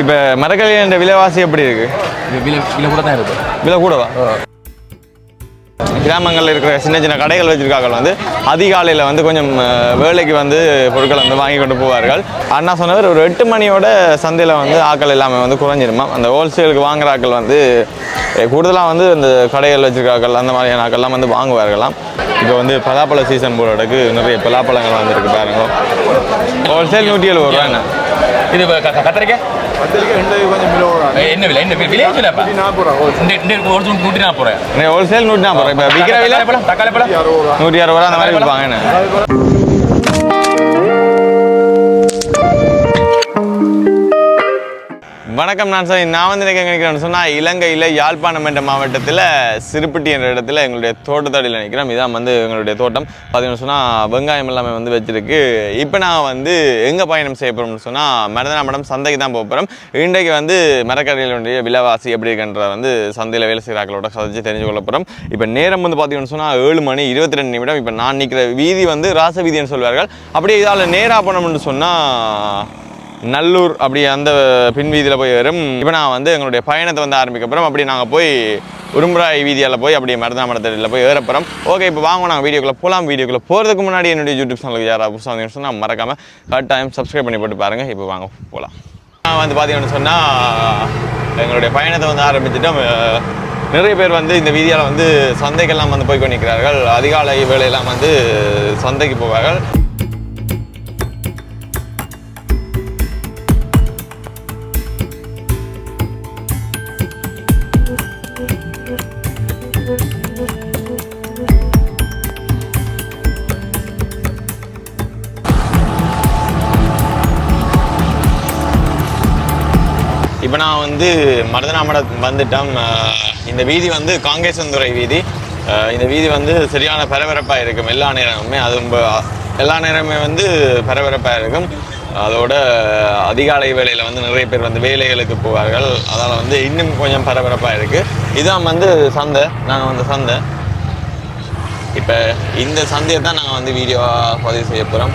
இப்போ மரக்கறியின் விலைவாசி எப்படி இருக்கு? இது விலை விலை கூட தான் இருக்குது விலை கூடவா? கிராமங்களில் இருக்கிற சின்ன சின்ன கடைகள் வச்சிருக்காங்க வந்து அதிகாலையில் வந்து கொஞ்சம் வேலைக்கு வந்து பொருட்களை வந்து வாங்கி கொண்டு போவார்கள். அண்ணா சொன்னவர் ஒரு எட்டு மணியோட சந்தையில் வந்து ஆக்கள் எல்லாமே வந்து குறைஞ்சிருமா? அந்த ஹோல்சேலுக்கு வாங்குற ஆக்கள் வந்து கூடுதலாக வந்து இந்த கடைகள் வச்சிருக்காக்கள் அந்த மாதிரியான ஆக்கள்லாம் வந்து வாங்குவார்களாம் இப்போ வந்து பலாப்பழ சீசன் போடுறதுக்கு நிறைய பலாப்பழங்கள் வந்திருக்கு பாருங்க. ஹோல்சேல் நூற்றி எழுபது ரூபா என்ன இது கத்திரிக்காய் என்ன விலை? என்ன விலை சொல்லுப்பா ஒரு நூற்றி நாற்பது ரூபாய்? ஹோல்சேல் நூற்றி நாற்பது ரூபா. இப்போ விற்கிற விலை? தக்காளி பழம். நூற்றி அறுபது ரூபா அந்த மாதிரி விற்பாங்க வணக்கம் நான் சார். நான் வந்து நினைக்க நினைக்கிறேன்னு சொன்னால் இலங்கையில் யாழ்ப்பாணம் என்ற மாவட்டத்தில் சிறுப்பட்டி என்ற இடத்துல எங்களுடைய தோட்டத்தடியில் நிற்கிறோம் இதான் வந்து எங்களுடைய தோட்டம். பார்த்தீங்கன்னு சொன்னால் வெங்காயம் எல்லாமே வந்து வச்சிருக்கு. இப்போ நான் வந்து எங்கே பயணம் செய்ய போகிறோம்னு சொன்னால் மருதனாமடம் சந்தைக்கு தான் போக போகிறோம் இன்றைக்கு வந்து மரக்கடையிலுடைய விலைவாசி எப்படி இருக்குன்ற வந்து சந்தையில் வேலை செய்கிறாக்களோட சதிச்சு தெரிஞ்சு கொள்ள போகிறோம் இப்போ நேரம் வந்து பார்த்தீங்கன்னு சொன்னால் ஏழு மணி இருபத்தி ரெண்டு நிமிடம். இப்போ நான் நிற்கிற வீதி வந்து ராச வீதின்னு சொல்வார்கள். அப்படியே இதால் நேராக போனோம்னு சொன்னால் நல்லூர் அப்படி அந்த பின் வீதியில் போய் வரும். இப்போ நான் வந்து எங்களுடைய பயணத்தை வந்து ஆரம்பிக்கப்புறம் அப்படி நாங்கள் போய் உரும்புராய் வீதியால் போய் அப்படியே மருதாமடத்தில் போய் ஏறப்புறம் ஓகே இப்போ வாங்க நாங்கள் வீடியோக்குள்ளே போகலாம் வீடியோக்குள்ளே போகிறதுக்கு முன்னாடி என்னுடைய யூடியூப் சேனலுக்கு யாராவது புதுசாக வந்தீங்கன்னு சொன்னால் மறக்காமல் கட்டாயம் சப்ஸ்கிரைப் பண்ணி போட்டு பாருங்கள் இப்போ வாங்க போகலாம் நான் வந்து பார்த்தீங்கன்னு சொன்னால் எங்களுடைய பயணத்தை வந்து ஆரம்பிச்சிட்டோம். நிறைய பேர் வந்து இந்த வீதியால் வந்து சந்தைக்கெல்லாம் வந்து போய் கொண்டிருக்கிறார்கள் அதிகாலை வேலையெல்லாம் வந்து சந்தைக்கு போவார்கள். இப்போ நான் வந்து மருதநாமட வந்துட்டோம் இந்த வீதி வந்து காங்கேசந்துறை வீதி. இந்த வீதி வந்து சரியான பரபரப்பாக இருக்கும் எல்லா நேரமுமே. அது ரொம்ப எல்லா நேரமுமே வந்து பரபரப்பாக இருக்கும். அதோட அதிகாலை வேலையில் வந்து நிறைய பேர் வந்து வேலைகளுக்கு போவார்கள். அதால் வந்து இன்னும் கொஞ்சம் பரபரப்பாக இருக்குது இதான் வந்து சந்தை. நாங்கள் வந்து சந்தை. இப்போ இந்த சந்தையை தான் நாங்கள் வந்து வீடியோவாக பதிவு செய்ய போகிறோம்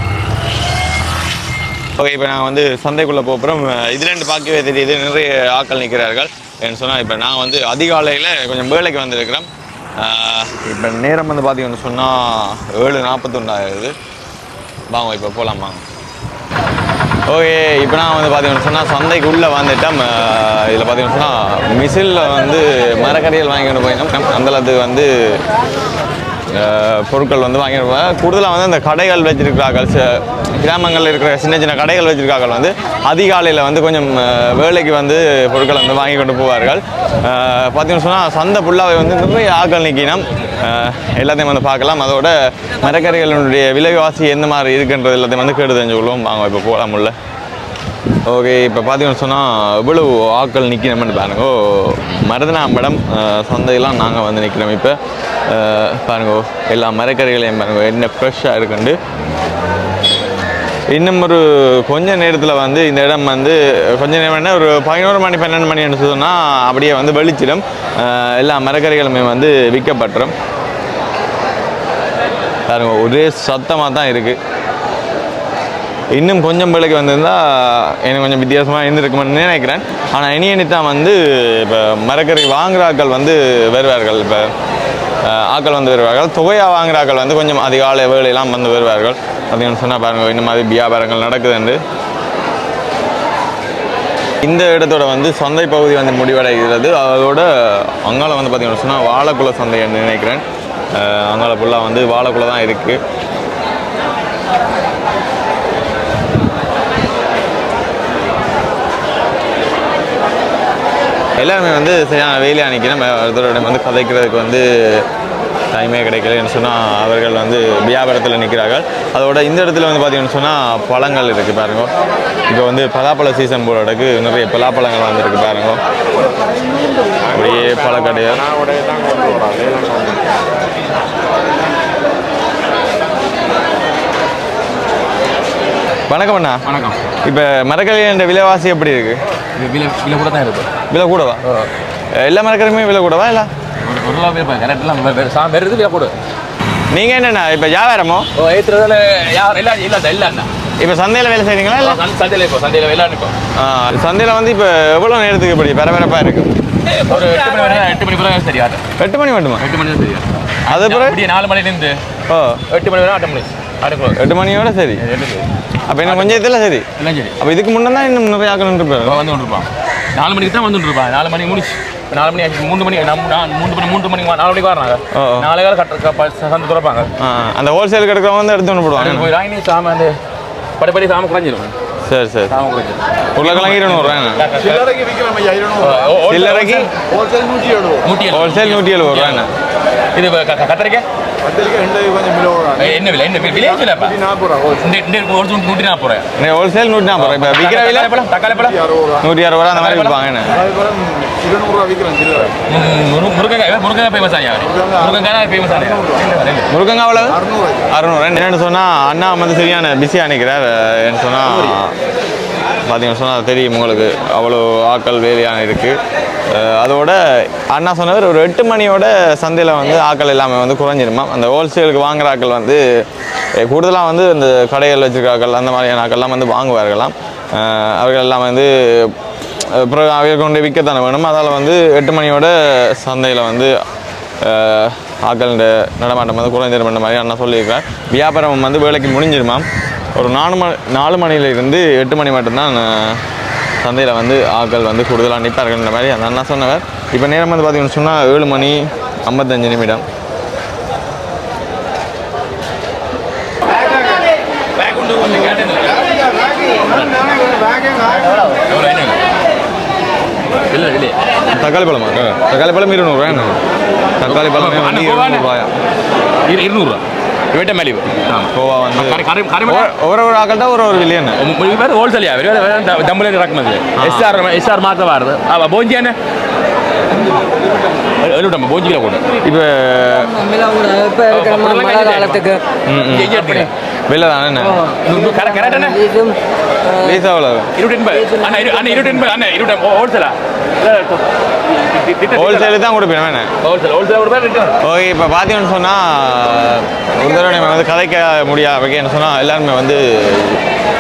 ஓகே இப்போ நான் வந்து சந்தைக்குள்ளே போகிறோம் இது ரெண்டு பார்க்கவே தெரியுது. நிறைய ஆக்கள் நிற்கிறார்கள் ஏன்னு சொன்னால் இப்போ நான் வந்து அதிகாலையில் கொஞ்சம் வேலைக்கு வந்திருக்கிறேன். இப்போ நேரம் வந்து பார்த்தீங்கன்னு சொன்னால் ஏழு நாற்பத்தொன்று ஆகுது. வாங்க இப்போ போகலாமா ஓகே இப்போ நான் வந்து பார்த்தீங்கன்னு சொன்னால் சந்தைக்குள்ளே வந்துட்டேன். இதில் பார்த்தீங்கன்னு சொன்னால் மிசிலில் வந்து மரக்கறிகள் வாங்கிட்டு போயிருந்தோம் அந்தளத்துக்கு வந்து பொருட்கள் வந்து வாங்கியிருப்பாங்க. கூடுதலாக வந்து அந்த கடைகள் வச்சுருக்கிறார்கள். ச- கிராமங்களில் இருக்கிற சின்ன சின்ன கடைகள் வச்சுருக்கார்கள் வந்து. அதிகாலையில் வந்து கொஞ்சம் வேலைக்கு வந்து பொருட்களை வந்து வாங்கி கொண்டு போவார்கள். அஹ், பார்த்தீங்கன்னு சொன்னால் சந்தை ஃபுல்லாகவே வந்து நிறைய ஆக்கள் நிற்கினம். எல்லாத்தையும் வந்து பார்க்கலாம். அதோட மரக்கறிகளினுடைய விலைவாசி எந்த மாதிரி இருக்குன்றது எல்லாத்தையும் வந்து கேட்டு தெரிஞ்சுக்கொள்வோம். வாங்க இப்போ போகலாம் உள்ள. ஓகே இப்போ பார்த்தீங்கன்னு சொன்னால் இவ்வளவு ஆக்கள் நிற்கிறோம்னு பாருங்க. மருதனாம்படம் அஹ், சந்தையெல்லாம் நாங்கள் வந்து நிற்கிறோம் இப்போ. பாருங்கோ பாருங்க எல்லா மரக்கறிகளையும் பாருங்க என்ன ஃப்ரெஷ்ஷாக இருக்குண்டு. இன்னும் ஒரு கொஞ்ச நேரத்தில் வந்து இந்த இடம் வந்து கொஞ்ச நேரம் என்ன ஒரு பதினோரு மணி பன்னெண்டு மணி சொன்னால் அப்படியே வந்து வெளிச்சிடும். எல்லா மரக்கறிகளுமே வந்து விற்கப்பட்டுரும். பாருங்க ஒரே சத்தமாக தான் இருக்குது இன்னும் கொஞ்சம் பிள்ளைக்கு வந்திருந்தால் எனக்கு கொஞ்சம் வித்தியாசமாக இருந்திருக்குமென்னு நினைக்கிறேன். ஆனால் இனி இனித்தான் வந்து இப்போ மரக்கறி வாங்குற ஆக்கள் வந்து வருவார்கள். இப்போ ஆக்கள் ஆட்கள் வந்து வருவார்கள். தொகையாக வாங்குற ஆக்கள் வந்து கொஞ்சம் அதிகாலை வேலையெல்லாம் வந்து வருவார்கள். அப்படின்னு சொன்னால் பாருங்கள் இந்த மாதிரி வியாபாரங்கள் நடக்குதுண்டு இந்த இடத்தோட வந்து சந்தை பகுதி வந்து முடிவடைகிறது. அதோட அங்கால வந்து பார்த்திங்கன்னு சொன்னால் வாழைக்குள்ள சந்தை நினைக்கிறேன். அங்கால ஃபுல்லாக வந்து வாழைக்குள்ள தான் இருக்குது எல்லாருமே வந்து சரியான வெயிலாக நிற்கிறோம் ஒருத்தரோட வந்து கதைக்கிறதுக்கு வந்து டைமே கிடைக்கலன்னு சொன்னால் அவர்கள் வந்து வியாபாரத்தில் நிற்கிறார்கள். அதோட இந்த இடத்துல வந்து பார்த்தீங்கன்னு சொன்னால் பழங்கள் இருக்குது பாருங்க. இப்போ வந்து பலாப்பழ சீசன் போடுறதுக்கு நிறைய பலாப்பழங்கள் வந்துருக்கு பாருங்க. அப்படியே பழக்கடையாக வணக்கம் அண்ணா. வணக்கம். இப்போ மரக்கறியின் விலைவாசி எப்படி இருக்குது விலை விலை கூட தான் இருக்குது விலை கூடவா? எல்லா மரக்கறியுமே விலை கூடவா இல்லை? ஒரு கரெக்டெல்லாம் சா வருது விலை கூட. நீங்கள் என்னண்ணா இப்போ வியாபாரமோ? ஓ ஏற்றுறதுல யார் இல்லை இல்லை இல்லை அண்ணா இப்போ சந்தையில் வேலை செய்றீங்களா இல்லை? சந்தையில் இப்போ சந்தையில் விளையாடு இப்போ. சந்தையில் வந்து இப்போ எவ்வளோ நேரத்துக்கு இப்படி பரபரப்பாக இருக்கு? ஒரு எட்டு மணி வரை எட்டு மணி பிறகு சரி ஆட்டம். எட்டு மணி மட்டுமா? எட்டு மணி தான் தெரியும் அது பிறகு நாலு மணிலேருந்து ஓ. எட்டு மணி வரை ஆட்டம் மணி எட்டு மணியோட சரி. அப்போ இன்னும் கொஞ்சம் இதில் சரி. எல்லாம் சரி. அப்போ இதுக்கு முன்னே தான் இன்னும் நிறைய ஆக்கணும் இருப்பாரு. வந்து கொண்டிருப்பான். நாலு மணிக்கு தான் வந்து கொண்டிருப்பான். நாலு மணிக்கு முடிச்சு. இப்போ நாலு மணி ஆச்சு. மூணு மணி நம்ம நான் மூணு மணி மணிக்கு வா- நாலு மணிக்கு வராங்க. நாலு காலம் கட்ட சந்தை திறப்பாங்க. அந்த ஹோல்சேல் கிடக்கிறவங்க வந்து எடுத்து ஒன்று போடுவாங்க போய் ராயினி சாம அந்த படிப்படி சாம குறைஞ்சிடும் சரி சரி. சாம குறைஞ்சிடும் உருளைக்கிழங்கு இருநூறுவாண்ணா சில்லறைக்கு விற்கிறோம் ஐயா இருநூறு. சில்லறைக்கு ஹோல்சேல் நூற்றி எழுபது நூற்றி எழுபது. ஹோல்சேல் நூற்றி எழுபது ரூபாண்ணா இது கத்தரிக்காய் என்ன விலை? என்ன விலை? நூற்றி நாற்பது ஹோல்சேல் நூற்றி ரூபாய்? ஹோல்சேல் நூற்றி நாற்பது ரூபா. இப்போ விற்கிற விலை? பழம் தக்காளி பழம். நூற்றி அறுபது ரூபா. அந்த மாதிரி விற்பாங்கண்ணே அதுக்கப்புறம் இருநூறுவா விற்கிறோம் சில்லறை. முரு- முருங்கைக்காய் முருங்கைக்காய் ஃபேமஸ் ஆகியா முருங்கைக்காய் ஃபேமஸ் ஆகியா முருங்கங்க அவ்வளவு அறுநூறு என்னென்னு சொன்னால் அண்ணா வந்து சரியான பிஸியாக என்ன சொன்னால் பார்த்தீங்கன்னு சொன்னால் தெரியும் உங்களுக்கு. அவ்வளோ ஆக்கள் வேலையான இருக்குது அதோட அண்ணா சொன்னவர் ஒரு எட்டு மணியோட சந்தையில் வந்து ஆக்கள் எல்லாமே வந்து குறைஞ்சிருமா? அந்த ஹோல்சேலுக்கு வாங்குற ஆட்கள் வந்து கூடுதலாக வந்து இந்த கடைகள் வச்சுருக்க ஆட்கள் அந்த மாதிரியான ஆக்கள்லாம் வந்து வாங்குவார்களாம். அவர்கள் எல்லாம் வந்து அப்புறம் அவர்கள் கொண்டு விற்கத்தானே வேணும். அதால் வந்து எட்டு மணியோட சந்தையில் வந்து அஹ், ஆட்கள் நடமாட்டம் வந்து குறைஞ்சிரும் மாதிரி அண்ணா சொல்லியிருக்கார் வியாபாரம் வந்து வேலைக்கு முடிஞ்சிருமாம் ஒரு நாலு மணி நாலு மணியிலிருந்து எட்டு மணி மட்டும்தான் சந்தையில் வந்து ஆட்கள் வந்து கூடுதலாக நிற்பார்கள்ன்ற மாதிரி அந்த அண்ணா சொன்னவர். இப்போ நேரம் வந்து பார்த்தீங்கன்னு சொன்னால் ஏழு மணி ஐம்பத்தஞ்சு நிமிடம். தக்காளி பழமா? தக்காளி பழம் இருநூறுவா என்ன தக்காளி பழம் இருநூறுபாயா இருநூறுவா வெட்ட மலிவு கோவா வந்து ஒரு ஒரு ஆக்கள்ட்ட ஒரு ஒரு விலையான பேர் ஹோல்சேலியா தம்பளே இறக்குமதி எஸ்ஆர் எஸ்ஆர் மாத்த வருது. அவள் போஞ்சி என்ன? எழுவிடாம போஞ்சிக்கலாம் கூட. இப்போ இப்போ வெளில தானே கரெக்ட் அண்ணா லீஸ் எவ்வளோ இருபத்தி எண்பது. அண்ணா இரு அண்ணா இருபத்தி எண்பது. அண்ணா இருபத்தி ஹோல்சேலா ஹோல்சேலு தான் கொடுப்பேன் ஹோல்சேல் ரிட்டர்ன் ஓகே இப்போ பார்த்தீங்கன்னு சொன்னால் ஒரு தடவை நம்ம வந்து கதைக்க முடியாது என்ன சொன்னால் எல்லாருமே வந்து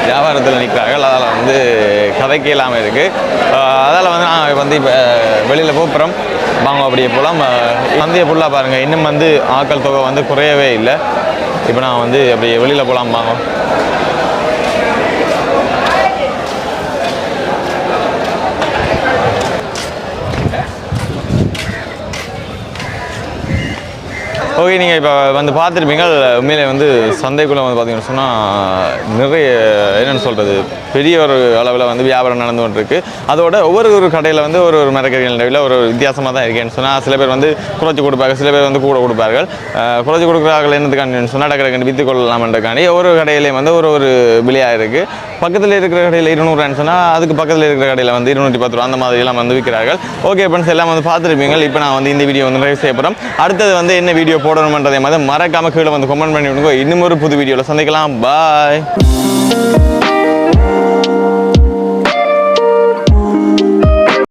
வியாபாரத்தில் நிற்கிறார்கள் அதால் வந்து கதைக்க இல்லாமல் இருக்குது அதால் வந்து நான் வந்து இப்போ வெளியில் போகிறோம் வாங்க அப்படியே போகலாம் சந்தையை ஃபுல்லாக பாருங்கள் இன்னும் வந்து ஆட்கள் தொகை வந்து குறையவே இல்லை. இப்போ நான் வந்து அப்படியே வெளியில் போகலாம் வாங்க ஓகே நீங்கள் இப்போ வந்து பார்த்துருப்பீங்க உண்மையிலே வந்து சந்தைக்குள்ளே வந்து பார்த்தீங்கன்னு சொன்னால் நிறைய என்னென்னு சொல்கிறது பெரிய ஒரு அளவில் வந்து வியாபாரம் நடந்து கொண்டிருக்கு. அதோட ஒவ்வொரு ஒரு கடையில் வந்து ஒரு ஒரு மரக்கறிகள் நிலவில் ஒரு வித்தியாசமாக தான் இருக்கேன்னு சொன்னால் சில பேர் வந்து குறைச்சி கொடுப்பாங்க சில பேர் வந்து கூட கொடுப்பார்கள். குறைச்சி கொடுக்குறார்கள் என்னதுக்காண்டி சொன்னால் டக்கடக்கண்டு விற்று கொள்ளலாம்ன்றக்காண்டி ஒவ்வொரு கடையிலையும் வந்து ஒரு ஒரு விலையாக இருக்குது பக்கத்தில் இருக்கிற கடையில் இருநூறுவான்னு சொன்னால் அதுக்கு பக்கத்தில் இருக்கிற கடையில் வந்து இருநூற்றி பத்து ரூபா அந்த மாதிரி எல்லாம் வந்து விற்கிறார்கள் ஓகே ஃப்ரெண்ட்ஸ் எல்லாம் வந்து பார்த்துருப்பீங்க இப்போ நான் வந்து இந்த வீடியோ வந்து நிறைவு செய்ய போகிறோம் அடுத்தது வந்து என்ன வீடியோ போடணுமன்றதை மாதிரி மறக்காம கீழே வந்து கமெண்ட் பண்ணி விடுங்க. இன்னும் ஒரு புது வீடியோவில் சந்திக்கலாம். பாய்